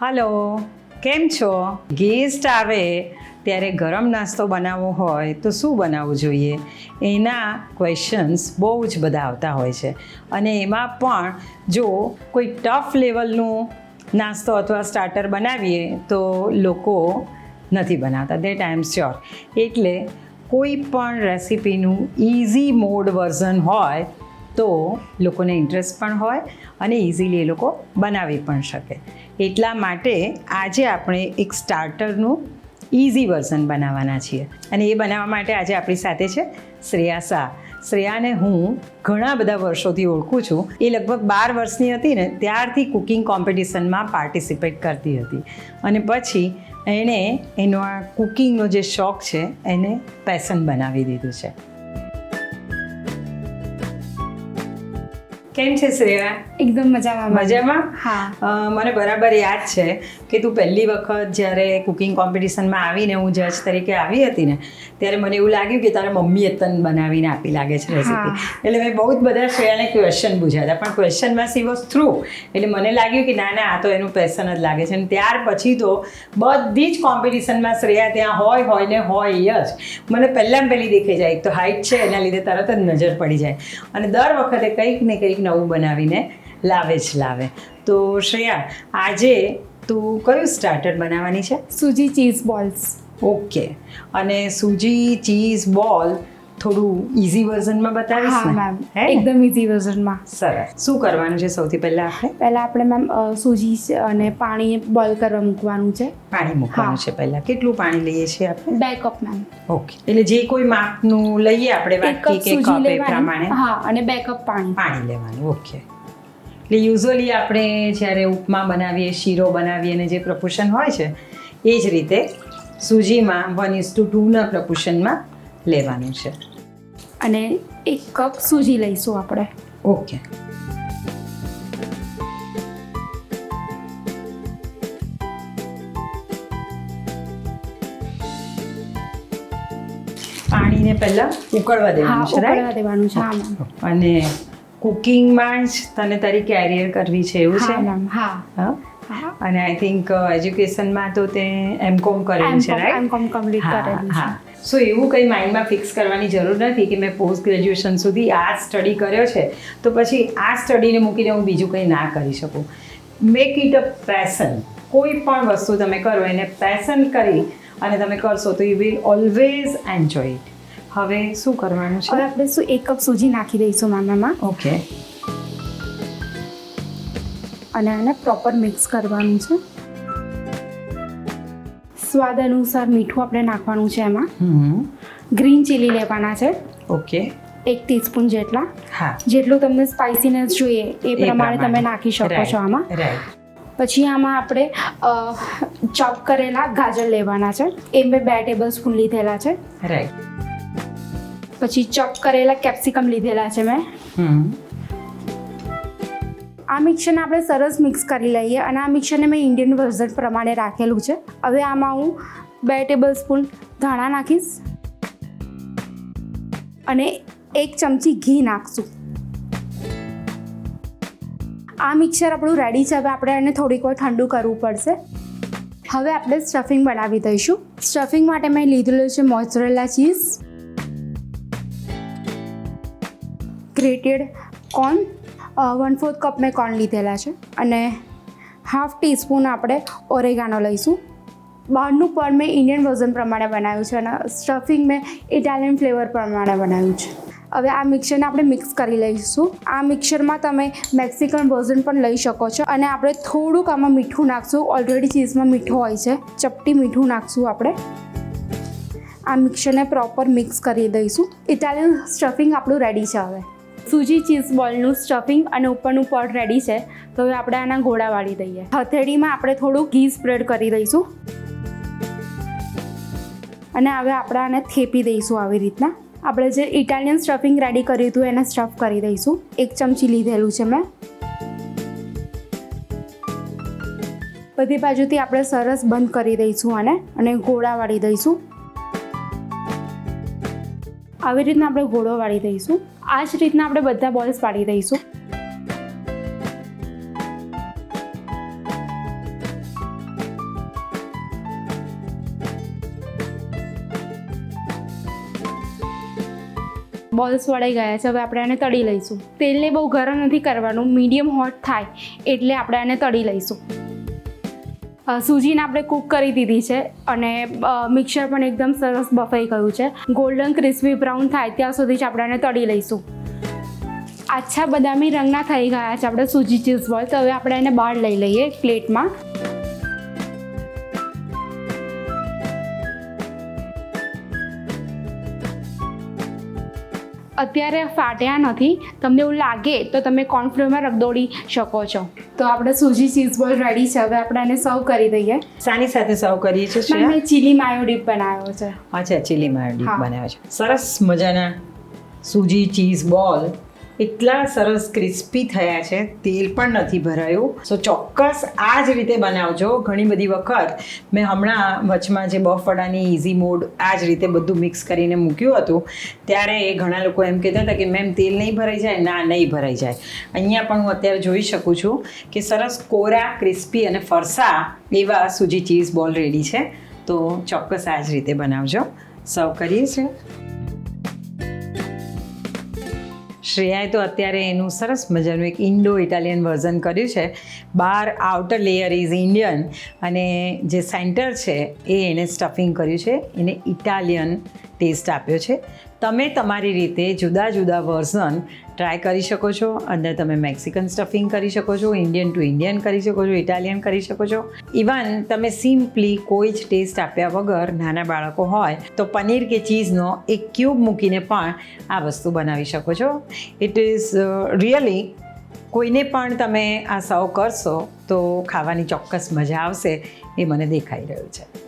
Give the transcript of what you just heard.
Hello, કેમ છો? Guest આવે ત્યારે ગરમ નાસ્તો બનાવવો હોય તો શું બનાવવું જોઈએ? એના ક્વેશ્ચન્સ બહુ જ બધા આવતા હોય છે. અને એમાં પણ જો કોઈ ટફ લેવલનું નાસ્તો અથવા સ્ટાર્ટર બનાવીએ તો લોકો નથી બનાવતા દેટ આઈ એમ શ્યોર એટલે કોઈ પણ રેસિપીનું ઇઝી મોડ વર્ઝન હોય તો લોકોને ઇન્ટરેસ્ટ પણ હોય અને ઇઝીલી એ લોકો બનાવી પણ શકે. એટલા માટે આજે આપણે એક સ્ટાર્ટરનું ઇઝી વર્ઝન બનાવવાના છીએ. અને એ બનાવવા માટે આજે આપણી સાથે છે શ્રેયા શાહ. શ્રેયાને હું ઘણા બધા વર્ષોથી ઓળખું છું. એ લગભગ બાર વર્ષની હતી ને ત્યારથી કુકિંગ કોમ્પિટિશનમાં પાર્ટિસિપેટ કરતી હતી. અને પછી એણે એનો આ કુકિંગનો જે શોખ છે એને પેશન બનાવી દીધું છે. કેમ છે શ્રેયા? એકદમ મજામાં મજામાં. હા. મને બરાબર યાદ છે કે તું પહેલી વખત જ્યારે કુકિંગ કોમ્પિટિશનમાં આવીને હું જજ તરીકે આવી હતી ને ત્યારે મને એવું લાગ્યું કે તારા મમ્મીએ તન બનાવીને આપી લાગે છે રેસીપી એટલે મેં બહુ જ બધા શ્રેયાને ક્વેશ્ચન પૂછ્યા હતા પણ ક્વેશ્ચનમાં સી વોઝ થ્રુ એટલે મને લાગ્યું કે ના ના આ તો એનું પેશન જ લાગે છે. અને ત્યાર પછી તો બધી જ કોમ્પિટિશનમાં શ્રેયા ત્યાં હોય હોય ને હોય જ. મને પહેલાં પહેલી દેખાઈ જાય. એક તો હાઇટ છે એના લીધે તરત જ નજર પડી જાય. અને દર વખતે કંઈક ને કંઈક નવું બનાવીને લાવે જ લાવે. તો શ્રેયા આજે તું કયું સ્ટાર્ટર બનાવવાની છે? સુજી ચીઝ બોલ્સ ઓકે અને સૂજી ચીઝ બોલ થોડું ઇઝી વર્ઝનમાં બતાવીશ હા મેમ એકદમ ઇઝી વર્ઝનમાં સરસ. શું કરવાનું છે સૌથી પહેલા આપણે? પહેલા આપણે મેમ સૂજી અને પાણી બોઇલ કરવા મૂકવાનું છે. પાણી મૂકવાનું છે પહેલા. કેટલું પાણી લઈએ છીએ આપણે? બે કપ મેમ ઓકે એટલે જે કોઈ માપનું લઈએ આપણે વાટકી કે કપ એ પ્રમાણે. હા અને બે કપ પાણી. પાણી લેવાનું. ઓકે એટલે યુઝ્યુઅલી આપણે જ્યારે ઉપમા બનાવીએ શીરો બનાવીએ અને જે પ્રપોર્શન હોય છે એ જ રીતે સૂજીમાં વન ઇઝ ટુ ટુના પ્રપોર્શનમાં લેવાનું છે. અને એક કપ સુજી લઈશું આપણે. ઓકે પાણીને પહેલા ઉકળવા દેવાનું છે ઉકળવા દેવાનું છે અને કુકિંગમાં જ તને તારી કેરિયર કરવી છે એવું છે? હા. હા? અને આઈ થિંક એજ્યુકેશનમાં તો તે એમ કોમ કરેલું છે એમ કોમ કમ્પ્લીટ કરેલું છે. સો એવું કંઈ માઇન્ડમાં ફિક્સ કરવાની જરૂર નથી કે મેં પોસ્ટ ગ્રેજ્યુએશન સુધી આ સ્ટડી કર્યો છે. તો પછી આ સ્ટડીને મૂકીને હું બીજું કંઈ ના કરી શકું. મેક ઇટ અ પેશન કોઈ પણ વસ્તુ તમે કરો એને પેશન કરી અને તમે કરશો તો you will always enjoy it હવે શું કરવાનું છે? આપણે શું એક કપ સૂજી નાખી દઈશું મામામાં. ઓકે અને આને પ્રોપર મિક્સ કરવાનું છે. સ્વાદ અનુસાર મીઠું આપણે નાખવાનું છે એમાં. ગ્રીન ચીલી લેવાના છે. ઓકે. એક ટીસ્પૂન જેટલા. હા. જેટલું તમને સ્પાઇસીનેસ જોઈએ એ પ્રમાણે તમે નાખી શકો છો આમાં. પછી આમાં આપણે ચોપ કરેલા ગાજર લેવાના છે. એ મેં બે ટેબલ સ્પૂન લીધેલા છે. રાઈટ પછી ચોપ કરેલા કેપ્સિકમ લીધેલા છે મેં. આ મિક્સરને આપણે સરસ મિક્સ કરી લઈએ અને આ મિક્સરને મેં ઇન્ડિયન વર્ઝન પ્રમાણે રાખેલું છે. હવે આમાં હું બે ટેબલ સ્પૂન ધાણા નાખીશ અને એક ચમચી ઘી નાખશું. આ મિક્સર આપણું રેડી છે. હવે આપણે એને થોડીક વાર ઠંડુ કરવું પડશે. હવે આપણે સ્ટફિંગ બનાવી દઈશું. સ્ટફિંગ માટે મેં લીધેલું છે mozzarella cheese grated corn one fourth cup મેં કોર્ન લીધેલા છે. અને હાફ ટીસ્પૂન આપણે ઓરેગાનો લઈશું. બહારનું પણ મેં ઇન્ડિયન વર્ઝન પ્રમાણે બનાવ્યું છે અને સ્ટફિંગ મેં ઇટાલિયન ફ્લેવર પ્રમાણે બનાવ્યું છે. હવે આ મિક્સરને આપણે મિક્સ કરી લઈશું. આ મિક્સરમાં તમે મેક્સિકન વર્ઝન પણ લઈ શકો છો અને આપણે થોડુંક આમાં મીઠું નાખશું. ઓલરેડી ચીઝમાં મીઠું હોય છે. ચપટી મીઠું નાખશું આપણે. આ મિક્સરને પ્રોપર મિક્સ કરી દઈશું. ઇટાલિયન સ્ટફિંગ આપણું રેડી છે હવે. સૂજી ચીઝ બોલનું સ્ટફિંગ અને ઉપરનું પડ રેડી છે, તો હવે આપણે આના ગોળા વાળી દઈએ. હથેળીમાં આપણે થોડું ઘી સ્પ્રેડ કરી દઈશું. અને હવે આપણે આને થેપી દઈશું આવી રીતના. આપણે જે ઇટાલિયન સ્ટફિંગ રેડી કર્યું હતું એને સ્ટફ કરી દઈશું. એક ચમચી લીધેલું છે મેં. બધી બાજુથી આપણે સરસ બંધ કરી દઈશું આને અને ગોળા વાળી દઈશું. આવી રીતના આપણે ઘોડો વાળી દઈશું. આ જ રીતના આપણે બધા બોલ્સ પાડી દઈશું. બોલ્સ વળાઈ ગયા છે, હવે આપણે એને તળી લઈશું. તેલને બહુ ગરમ નથી કરવાનું, મીડિયમ હોટ થાય એટલે આપણે એને તળી લઈશું. સૂજીને આપણે કૂક કરી દીધી છે અને મિક્સર પણ એકદમ સરસ બફાઈ ગયું છે. ગોલ્ડન ક્રિસ્પી બ્રાઉન થાય ત્યાં સુધી જ આપણે એને તળી લઈશું. આછા બદામી રંગના થઈ ગયા છે આપણે સૂજી ચીઝ બોલ તો હવે આપણે એને બહાર લઈ લઈએ પ્લેટમાં. અત્યારે ફાટ્યા નથી. તમને એવું લાગે તો તમે કોર્નફ્લોરમાં રગદોડી શકો છો. તો આપણે સૂજી ચીઝ બોલ રેડી છે. હવે આપણે આને સર્વ કરી દઈએ. સાની સાથે સર્વ કરીએ છીએ મેં ચીલી માયો ડીપ બનાવ્યો છે. અચ્છા ચીલી માયો ડીપ. બનાવ્યો છે. સરસ મજાના સૂજી ચીઝ બોલ એટલા સરસ ક્રિસ્પી થયા છે. તેલ પણ નથી ભરાયું. સો ચોક્કસ આ જ રીતે બનાવજો. ઘણી બધી વખત મેં હમણાં વચમાં જે બફળાની ઇઝી મોડ આ જ રીતે બધું મિક્સ કરીને મૂક્યું હતું. ત્યારે એ ઘણા લોકો એમ કહેતા હતા કે, મેમ, તેલ નહીં ભરાઈ જાય? ના, નહીં ભરાઈ જાય. અહીંયા પણ હું અત્યારે જોઈ શકું છું કે સરસ કોરા, ક્રિસ્પી અને ફરસા એવા સૂજી ચીઝ બોલ રેડી છે. તો ચોક્કસ આ જ રીતે બનાવજો. સર્વ કરીએ છીએ. શ્રેયાએ તો અત્યારે એનું સરસ મજાનું એક ઇન્ડો ઇટાલિયન વર્ઝન કર્યું છે. બહાર આઉટર લેયર ઇઝ ઇન્ડિયન અને જે સેન્ટર છે એ એણે સ્ટફિંગ કર્યું છે. એને ઇટાલિયન ટેસ્ટ આપ્યો છે. તમે તમારી રીતે જુદા જુદા વર્ઝન ટ્રાય કરી શકો છો. અંદર તમે મેક્સિકન સ્ટફિંગ કરી શકો છો ઇન્ડિયન ટુ ઇન્ડિયન કરી શકો છો ઇટાલિયન કરી શકો છો. ઇવન તમે સિમ્પલી કોઈ જ ટેસ્ટ આપ્યા વગર નાના બાળકો હોય, તો પનીર કે ચીઝનો એક ક્યુબ મૂકીને પણ આ વસ્તુ બનાવી શકો છો. ઇટ ઇઝ રિયલી કોઈને પણ તમે આ સર્વ કરશો, તો ખાવાની ચોક્કસ મજા આવશે, એ મને દેખાઈ રહ્યું છે.